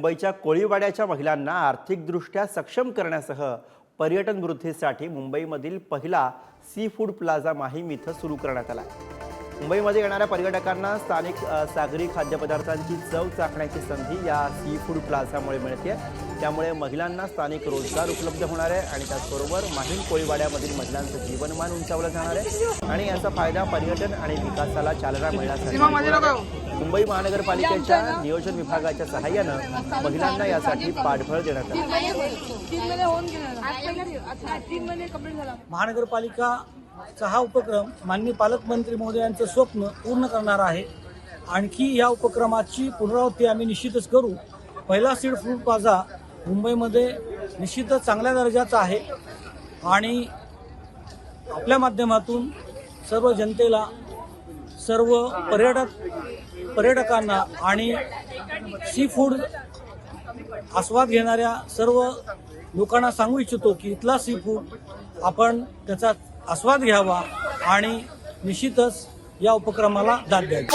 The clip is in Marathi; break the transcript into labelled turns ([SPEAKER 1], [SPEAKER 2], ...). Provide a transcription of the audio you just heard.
[SPEAKER 1] मुंबईच्या कोळीवाड्याच्या महिलांना आर्थिकदृष्ट्या सक्षम करण्यासह पर्यटन वृद्धीसाठी मुंबईमधील पहिला सी फूड प्लाझा माहीम इथं सुरू करण्यात आला मुंबईमध्ये येणाऱ्या पर्यटकांना स्थानिक सागरी खाद्यपदार्थांची चव चाखण्याची संधी या सी फूड प्लाझामुळे मिळते त्यामुळे महिलांना स्थानिक रोजगार उपलब्ध होणार आहे आणि त्याचबरोबर माहीम कोळीवाड्यामधील महिलांचं जीवनमान उंचावलं जाणार आहे. आणि याचा फायदा पर्यटन आणि विकासाला चालना मिळण्यासाठी मुंबई महानगरपालिकेच्या नियोजन विभागाच्या सहाय्यानं महिलांना यासाठी पाठबळ देण्यात आलं.
[SPEAKER 2] महानगरपालिकाचा हा उपक्रम माननीय पालकमंत्री महोदयांचं स्वप्न पूर्ण करणार आहे. आणखी या उपक्रमाची पुनरावृत्ती आम्ही निश्चितच करू. पहिला सीड फूड प्लाझा मुंबईमध्ये निश्चितच चांगल्या दर्जाचा आहे. आणि आपल्या माध्यमातून सर्व जनतेला सर्व पर्यटक पर्यटकांना आणि सी फूड आस्वाद घेणाऱ्या सर्व लोकांना सांगू इच्छितो की इथला सी फूड आपण त्याचा आस्वाद घ्यावा आणि निश्चितच या उपक्रमाला दाद द्यावी.